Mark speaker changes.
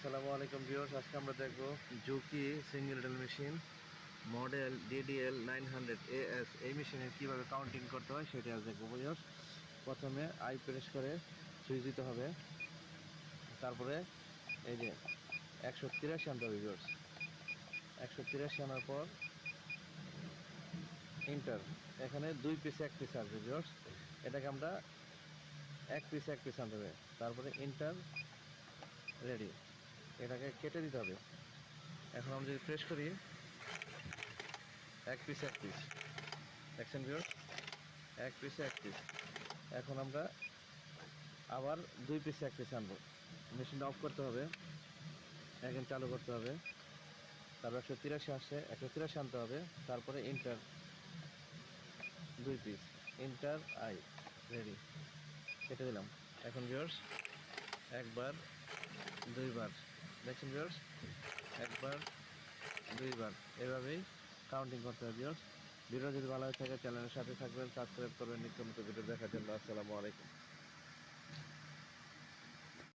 Speaker 1: আসসালামু আলাইকুম ভিউয়ার্স, আজকে আমরা দেখব Juki single needle machine model DDL nine hundred AS এই মেশিনে কীভাবে কাউন্টিং করতে হয় সেটা আজ দেখব ভিউয়ার্স। প্রথমে আই প্রেস করে সুইচ দিতে হবে। তারপরে এই যে একশো তিরাশি আনতে হবে ভিউয়ার্স। একশো তিরাশি আনার পর ইন্টার এখানে দুই পিস এক পিস আসবে ভিউয়ার্স। এটাকে আমরা এক পিস এক পিস আনতে হবে। তারপরে ইন্টার রেডি কেটে দিতে হবে। এখন আমরা যদি প্রেস করি, এক পিস এক পিস দেখছেন ভিউর এক পিস এক পিস এখন আমরা আবার দুই পিস এক পিস আনব। মেশিনটা অফ করতে হবে। এখন চালু করতে হবে। তারপর একশো তিরাশি আসছে, একশো তিরাশি আনতে হবে। তারপরে ইন্টার দুই পিস ইন্টার আই রেডি কেটে দিলাম। এখন ভিউয়ার্স একবার, দুইবার। দেখছেন একবার, দুইবার। এভাবেই কাউন্টিং করতে হবে ভিওর্স ভিডিও যদি ভালো হয়ে থাকে চ্যানেলের সাথে থাকবেন সাবস্ক্রাইব করবেন, নিত্য নতুন ভিডিও দেখার জন্য। আসসালামু আলাইকুম।